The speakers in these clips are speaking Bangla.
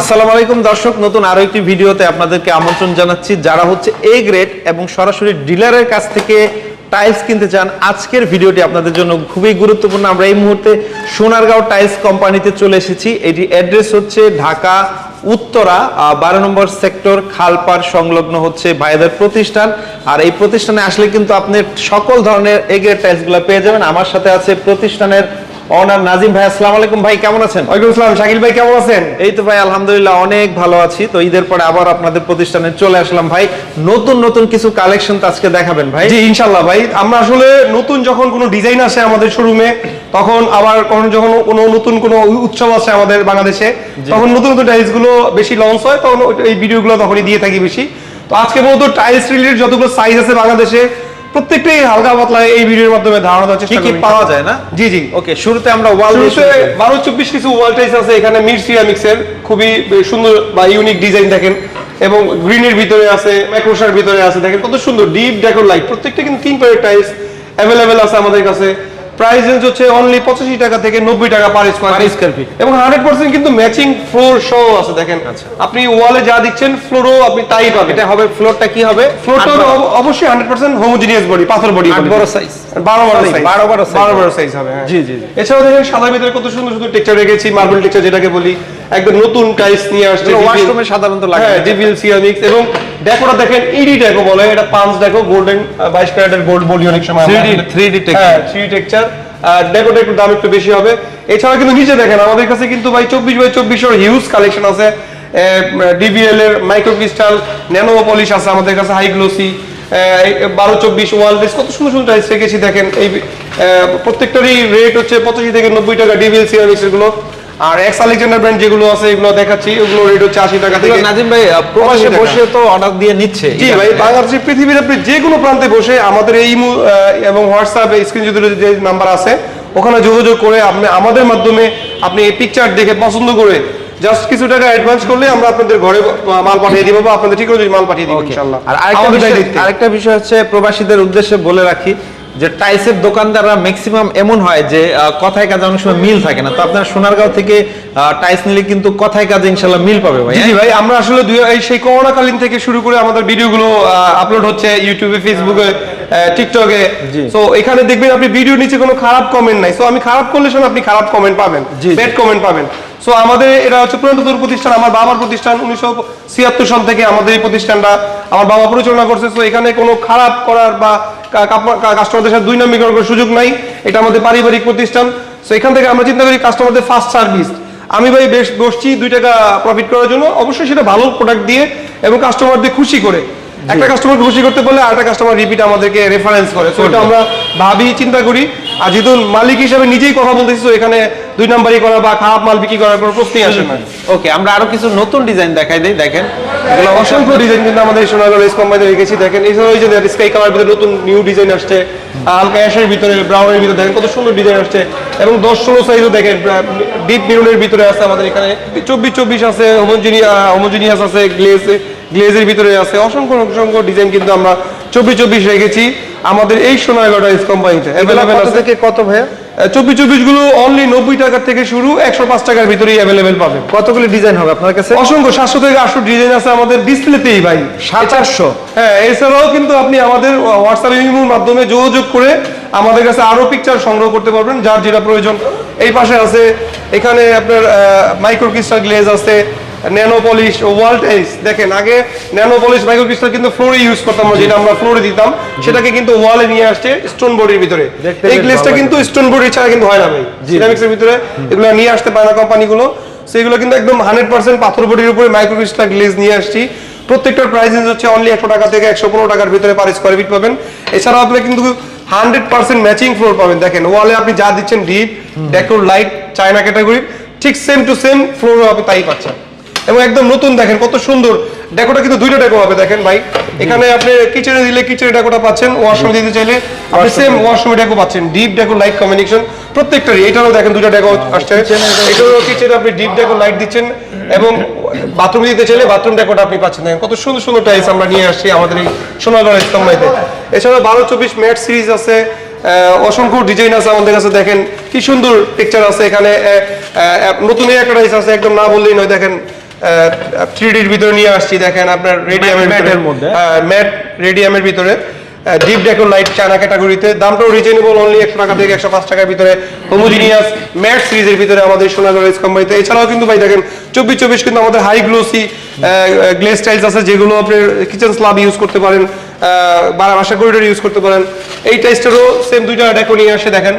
আসসালামু আলাইকুম দর্শক, নতুন আরও একটি ভিডিওতে আপনাদেরকে আমন্ত্রণ জানাচ্ছি। যারা হচ্ছে এ গ্রেড এবং সরাসরি ডিলারের কাছ থেকে টাইলস কিনতে চান, আজকের ভিডিওটি আপনাদের জন্য খুবই গুরুত্বপূর্ণ। আমরা এই মুহূর্তে সোনারগাঁও টাইলস কোম্পানিতে চলে এসেছি। এটি অ্যাড্রেস হচ্ছে ঢাকা, উত্তরা বারো নম্বর সেক্টর খালপার সংলগ্ন হচ্ছে ভাইদের প্রতিষ্ঠান। আর এই প্রতিষ্ঠানে আসলে কিন্তু আপনি সকল ধরনের এ গ্রেড টাইলসগুলো পেয়ে যাবেন। আমার সাথে আছে প্রতিষ্ঠানের অনার নাজিম ভাই আসসালামু আলাইকুম ভাই কেমন আছেন? ওয়ালাইকুম আসসালাম শাকিল ভাই কেমন আছেন? এই তো ভাই আলহামদুলিল্লাহ অনেক ভালো আছি। তো ঈদের পরে আবার আপনাদের প্রতিষ্ঠানে চলে আসলাম ভাই। নতুন নতুন কিছু কালেকশন আজকে দেখাবেন ভাই। জি ইনশাল্লাহ ভাই। আমরা আসলে নতুন যখন কোনো ডিজাইন আসে আমাদের শোরুমে তখন আবার কখনো যখন কোনো নতুন কোনো উৎসব আসে আমাদের বাংলাদেশে তখন নতুন নতুন টাইলসগুলো বেশি লঞ্চ হয় তখন এই ভিডিওগুলো তখনই দিয়ে থাকি বেশি। তো আজকে মূলত টাইলস রিলেটেড যতগুলো সাইজ আছে বাংলাদেশে প্রত্যেকটাই হালকা পাতলা এই ভিডিওর মাধ্যমে ধারণা দেওয়ার চেষ্টা কি পাওয়া যায় না? জি জি। ওকে শুরুতে আমরা ওয়াল শুরুতে কিছু ওয়াল টাইলস আছে এখানে মির সিরামিক্সের খুবই সুন্দর বা ইউনিক ডিজাইন দেখেন এবং গ্রিনের ভিতরে আছে ম্যাক্রোশার ভিতরে আছে দেখেন কত সুন্দর ডিপ ডেকোর লাইট প্রত্যেকটা কিন্তু তিন পারের টাইলস অ্যাভেলেবেল আছে আমাদের কাছে। প্রাইস রেঞ্জ হচ্ছে অনলি পঁচাশি টাকা থেকে নব্বই টাকা পার স্কোয়ার স্কোয়ার ফিট এবং হান্ড্রেড পার্সেন্ট কিন্তু ম্যাচিং ফ্লোর সহ আছে দেখেন। আপনি ওয়ালে যা দিচ্ছেন ফ্লোরও আপনি তাই পাবেন। এটা হবে ফ্লোরটা কি হবে? ফ্লোরটা অবশ্যই হান্ড্রেড পার্সেন্ট হোমোজিনিয়াস বডি পাথর বডি বড় সাইজ বারো বারো সাইজ বারো বারো বারো। বারো সাইজ হবে হ্যাঁ। জি, জি, জি। এছাড়াও দেখেন সাদা ভিতরে কত সুন্দর সুন্দর টেক্সচার রেখেছি মার্বেল টেক্সচার যেটাকে বলি। একদম নতুন টাইলস নিয়ে আসছে এ সাধারণত লাগে। হ্যাঁ ডিভিল সিরামিক্স এবং ডেকোটা দেখেন ইডি ডেকো বলে এটা পাঁচ ডেকো গোল্ডেন বাইশ ক্যারেটের গোল্ড বলি অনেক সময় আমরা। 3D 3D texture। হ্যাঁ থ্রি টেক্সচার আর ডেকোটা একটু দাম একটু বেশি হবে। এছাড়া কিন্তু নিচে দেখেন আমাদের কাছে কিন্তু ভাই চব্বিশ বাই চব্বিশের হিউজ কালেকশন আছে। ডিবিএল এর মাইক্রো ক্রিস্টাল ন্যানো পলিশ আছে আমাদের কাছে হাই গ্লোসি বারো চব্বিশ ওয়ালডেস কত সুন্দর সুন্দর টাইলস রেখেছি দেখেন। এই প্রত্যেকটারই রেট হচ্ছে পঁচাশি থেকে নব্বই টাকা ডিবিএল সিরামিক্স এগুলো আর এক্স আলেকজান্ডার ব্র্যান্ড যেগুলো আছে এগুলো দেখাচ্ছি ওগুলো রেট হচ্ছে আশি টাকা থেকে নাজিম ভাই প্রবাসে বসে তো অর্ডার দিয়ে নিচ্ছে। জি ভাই বাংলাদেশের পৃথিবীর আপনি যে কোনো প্রান্তে বসে আমাদের এই এবং হোয়াটসঅ্যাপ স্ক্রিন যদি যে নাম্বার আছে ওখানে যোগাযোগ করে আপনি আমাদের মাধ্যমে আপনি এই পিকচার দেখে পছন্দ করে জাস্ট কিছু টাকা অ্যাডভান্স করলে আমরা আপনাদের ঘরে মাল পাঠিয়ে দিব বা আপনাদের ঠিক মাল পাঠিয়ে দিব ইনশাআল্লাহ। আর আরেকটা বিষয় আরেকটা বিষয় হচ্ছে প্রবাসীদের উদ্দেশ্যে বলে রাখি যে টাইলসের দোকানদাররা ম্যাক্সিমাম এমন হয় যে কথায় কাজে অনেক সময় মিল থাকে না। তো আপনার সোনারগাঁও থেকে টাইলস নিলে কিন্তু কথায় কাজে ইনশাল্লাহ মিল পাবে ভাই জি হ্যাঁ? ভাই আমরা আসলে দুই এই সেই করোনা কালীন থেকে শুরু করে আমাদের ভিডিওগুলো আপলোড হচ্ছে ইউটিউবে ফেসবুকে টিকটকে সো এখানে দেখবেন আপনি ভিডিও নিচে কোনো খারাপ কমেন্ট নাই। সো আমি খারাপ করলে শোন আপনি খারাপ কমেন্ট পাবেন। ব্যাড কমেন্ট পাবেন। সো আমাদের এটা হচ্ছে পুরাতন প্রতিষ্ঠান আমার বাবার প্রতিষ্ঠান উনিশশো ছিয়াত্তর সন থেকে আমাদের এই প্রতিষ্ঠানটা আমার বাবা পরিচালনা করছে। সো এখানে কোনো খারাপ করার বা কাস্টমারদের সাথে দুই নম্বর করার সুযোগ নাই। এটা আমাদের পারিবারিক প্রতিষ্ঠান। সো এখান থেকে আমরা চিন্তা করি কাস্টমারদের ফার্স্ট সার্ভিস আমি ভাই বেশ বসছি দুই টাকা প্রফিট করার জন্য। অবশ্যই সেটা ভালো প্রোডাক্ট দিয়ে এবং কাস্টমারদের খুশি করে। একটা কাস্টমার খুশি করতে পারলে আরেকটা কাস্টমার রিপিট আমাদেরকে রেফারেন্স করে। তো এটা আমরা ভাবি চিন্তা করি। আর যেহেতু মালিক হিসাবে নিজেই কথা বলতেছি তো এখানে দুই নাম্বারই করা বা খারাপ মাল বিক্রি করার কোনো প্রশ্নই আসে না। ওকে আমরা আরও কিছু নতুন ডিজাইন দেখাই দিই দেখেন। এগুলো অসংখ্য ডিজাইন কিন্তু আমাদের সোনাগড় রেস কোম্পানিতে রেখেছি দেখেন। এছাড়া ওই যে স্কাই কালার ভিতরে নতুন নিউ ডিজাইন আসছে। হালকা অ্যাশের ভিতরে ব্রাউনের ভিতরে দেখেন কত সুন্দর ডিজাইন আসছে। এবং দশ ষোলো সাইজও দেখেন ডিপ মেরুনের ভিতরে আছে আমাদের এখানে। চব্বিশ চব্বিশ আছে হোমোজিনিয়া হোমোজিনিয়াস আছে গ্লেজ গ্লেজের ভিতরে আছে। অসংখ্য অসংখ্য ডিজাইন কিন্তু আমরা চব্বিশ চব্বিশ রেখেছি। আমাদের এই সোনাগড় রেস কোম্পানিতে অ্যাভেলেবেল আছে। থেকে কত ভাইয়া? চব্বিশ চব্বিশগুলো অনলি নব্বই টাকা থেকে শুরু একশো পাঁচ টাকার ভিতরেই অ্যাভেলেবেল পাবেন। কতগুলি ডিজাইন হবে আপনার কাছে? অসংখ্য সাতশো থেকে আটশো ডিজাইন আছে আমাদের ডিসপ্লেতেই ভাই। চারশো হ্যাঁ এছাড়াও কিন্তু আপনি আমাদের হোয়াটসঅ্যাপ ইমের মাধ্যমে যোগাযোগ করে আমাদের কাছে আরও পিকচার সংগ্রহ করতে পারবেন যার যেটা প্রয়োজন। এই পাশে আছে এখানে আপনার মাইক্রো ক্রিস্টাল গ্লেজ আছে ন্যানো পলিশ ওয়াল টাইলস দেখেন আগে ন্যানো পলিশ মাইক্রো ক্রিস্টাল কিন্তু ফ্লোরে ইউজ করতাম যেটা আমরা ফ্লোরে দিতাম। সেটাকে কিন্তু ওয়ালে নিয়ে আসছে স্টোন বডির ভিতরে। এই গ্লেজটা কিন্তু স্টোন বডি ছাড়া কিন্তু হয় না ভাই। সিরামিক্সের ভিতরে এগুলো নিয়ে আসতে পারে না কোম্পানিগুলো সেগুলো কিন্তু একদম হান্ড্রেড পার্সেন্ট পাথর বডির উপরে মাইক্রো ক্রিস্টাল গ্লেজ নিয়ে আসছি। প্রত্যেকটার প্রাইস হচ্ছে অনলি একশো টাকা থেকে একশো পনেরো টাকার ভিতরে পার স্কোয়ার ফিট পাবেন। এছাড়াও আপনি কিন্তু হান্ড্রেড পার্সেন্ট ম্যাচিং ফ্লোর পাবেন। দেখেন ওয়ালে আপনি যা দিচ্ছেন deep decor light China category ঠিক সেম টু সেম ফ্লোর আপনি তাই পাচ্ছেন। এবং একদম নতুন দেখেন কত সুন্দর। ডেকোটা কিন্তু দুইটা ডেকো হবে দেখেন ভাই। এখানে আপনি কিচেনে দিলে কিচেনে ডেকোটা পাচ্ছেন ওয়াশরুমে দিতে চাইলে আপনি সেম ওয়াশরুমে ডেকো পাচ্ছেন ডিপ ডেকো লাইট কম্বিনেশন প্রত্যেকটারই এটারও দেখেন দুইটা ডেকো আসছে। এটারও কিচেনে আপনি ডিপ ডেকো লাইট দিচ্ছেন এবং বাথরুম দিতে চাইলে বাথরুম ডেকোটা আপনি পাচ্ছেন। দেখেন কত সুন্দর সুন্দর টাইলস আমরা নিয়ে আসছি আমাদের এই সোনাগড় ইস্তম্বাইতে এছাড়া বারো চব্বিশ ম্যাট সিরিজ আছে। অসংখ্য ডিজাইন আছে আমাদের কাছে দেখেন কি সুন্দর পিকচার আছে এখানে। নতুন একটা রাইস আছে একদম না বললেই নয় দেখেন থ্রি ডির ভিতরে নিয়ে আসছি দেখেন আপনার রেডিয়ামের ভিতরে। মধ্যে? ম্যাট রেডিয়ামের ভিতরে। ডিপ ডেকো লাইট চায়না ক্যাটাগরিতে দামটাও রিজনেবল অনলি একশো টাকা থেকে একশো পাঁচ টাকার ভিতরে হোমোজিনিয়াস ম্যাট সিরিজের ভিতরে আমাদের সোনাগড় এস কোম্পানিতে এছাড়াও কিন্তু ভাই দেখেন চব্বিশ চব্বিশ কিন্তু আমাদের হাই গ্লোসি গ্লেস টাইলস আছে যেগুলো আপনার কিচেন স্লাব ইউজ করতে পারেন বারা বাসা করিডোর ইউজ করতে পারেন। এই টাইসটারও সেম দুইটা ডেকো নিয়ে আসে দেখেন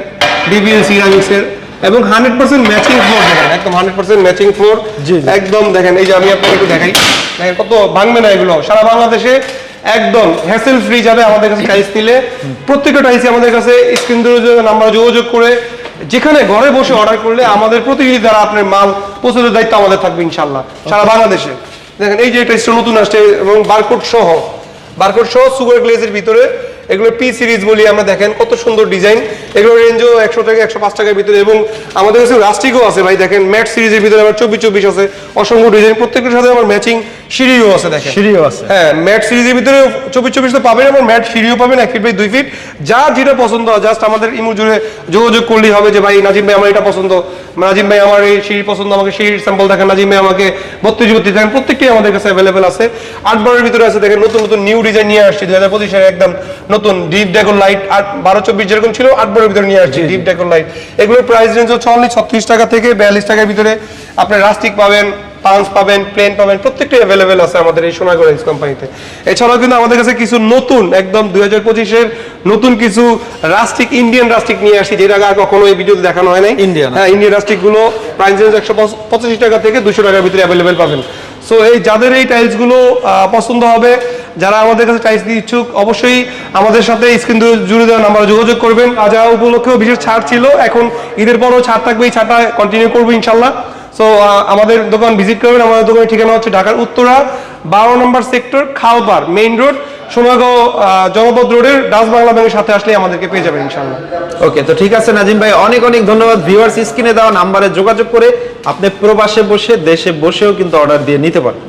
ডিবিএল সিরামিক্সের এবং হান্ড্রেড পার্সেন্ট ম্যাচিং ফ্লোর দেখেন একদম হান্ড্রেড পার্সেন্ট ম্যাচিং ফ্লোর। একদম দেখেন এই যে আমি আপনাকে একটু দেখাই। দেখেন কত ভাঙবে না এগুলো। সারা বাংলাদেশে একদম হ্যাসেল ফ্রি যাবে আমাদের কাছে টাইস নিলে। প্রত্যেকটা টাইসই আমাদের কাছে স্ক্রিন নাম্বার যোগাযোগ করে যেখানে ঘরে বসে অর্ডার করলে আমাদের প্রতিনিধি দ্বারা আপনার মাল পৌঁছানোর দায়িত্ব আমাদের থাকবে ইনশাল্লাহ সারা বাংলাদেশে। দেখেন এই যে এটা নতুন আসছে এবং বারকোড সহ বারকোড সহ সুগার গ্লেজের ভিতরে এগুলো পি সিরিজ বলি আমরা দেখেন কত সুন্দর ডিজাইন এগুলো রেঞ্জও একশো থেকে একশো পাঁচ টাকার ভিতরে এবং আমাদের কাছে রাস্টিকও আছে ভাই দেখেন ম্যাট সিরিজের ভিতরে আবার চব্বিশ চব্বিশ আছে অসংখ্য ডিজাইন প্রত্যেকটার সাথে আমার ম্যাচিং সিঁড়িও আছে দেখেন। সিঁড়িও আছে। হ্যাঁ ম্যাট সিরিজের ভিতরে চব্বিশ চব্বিশ তো পাবেন আমার ম্যাট সিঁড়িও পাবেন এক ফিট বাই দুই ফিট যা যেটা পছন্দ হয় জাস্ট আমাদের ইমু জুড়ে যোগাযোগ করলেই হবে যে ভাই নাজিম ভাই আমার এটা পছন্দ। নাজিম ভাই আমার এই সিঁড়ি পছন্দ আমাকে সিঁড়ির স্যাম্পল দেখেন। নাজিম ভাই আমাকে বত্রিশ বত্রিশ দেখেন। প্রত্যেকটি আমাদের কাছে অ্যাভেলেবেল আছে। আট বারের ভিতরে আছে দেখেন নতুন নতুন নিউ ডিজাইন নিয়ে আসছি দুই হাজার পঁচিশের একদম নতুন ডিপ ডেকোর লাইট আট বারো চব্বিশ যেরকম ছিল আট বারের ভিতরে নিয়ে আসছি ডিপ ডেকোর লাইট এগুলোর প্রাইস রেঞ্জ হচ্ছে অনলি ছত্রিশ টাকা থেকে বিয়াল্লিশ টাকার ভিতরে। আপনি রাস্টিক পাবেন পাঞ্চ পাবেন প্লেন পাবেন প্রত্যেকটাই অ্যাভেলেবেল আছে আমাদের এই সোনাগড় এক্স কোম্পানিতে এছাড়াও কিন্তু আমাদের কাছে কিছু নতুন একদম দুই হাজার পঁচিশের নতুন কিছু রাস্টিক ইন্ডিয়ান রাস্টিক নিয়ে আসি যেটা আগে আর কখনো এই ভিডিওতে দেখানো হয় নাই। Indian, হ্যাঁ ইন্ডিয়ান রাস্টিকগুলো প্রাইস রেঞ্জ একশো পঁচাশি টাকা থেকে দুশো টাকার ভিতরে অ্যাভেলেবেল পাবেন। সো এই যাদের এই টাইলসগুলো পছন্দ হবে যারা আমাদের কাছে টাইলস দিয়ে ইচ্ছুক, অবশ্যই আমাদের সাথে স্ক্রিন জুড়ে দেওয়া নাম্বার যোগাযোগ করবেন। আজ উপলক্ষেও বিশেষ ছাড় ছিল, এখন ঈদের পরও ছাড় থাকবে, এই ছাড়টা কন্টিনিউ করব ইনশাল্লাহ সো আমাদের দোকান ভিজিট করবেন। আমাদের দোকানের ঠিকানা হচ্ছে ঢাকার উত্তরা, বারো নম্বর sector Khalpar main road Sonagaon Janapad রোডের ডাচ বাংলা ব্যাংকের সাথে আসলে আমাদেরকে পেয়ে যাবেন ইনশাল্লাহ ওকে তো ঠিক আছে, নাজিম ভাই, অনেক অনেক ধন্যবাদ। ভিউয়ার্স স্ক্রিনে দেওয়া নাম্বারে যোগাযোগ করে আপনি প্রবাসে বসে, দেশে বসেও কিন্তু অর্ডার দিয়ে নিতে পারেন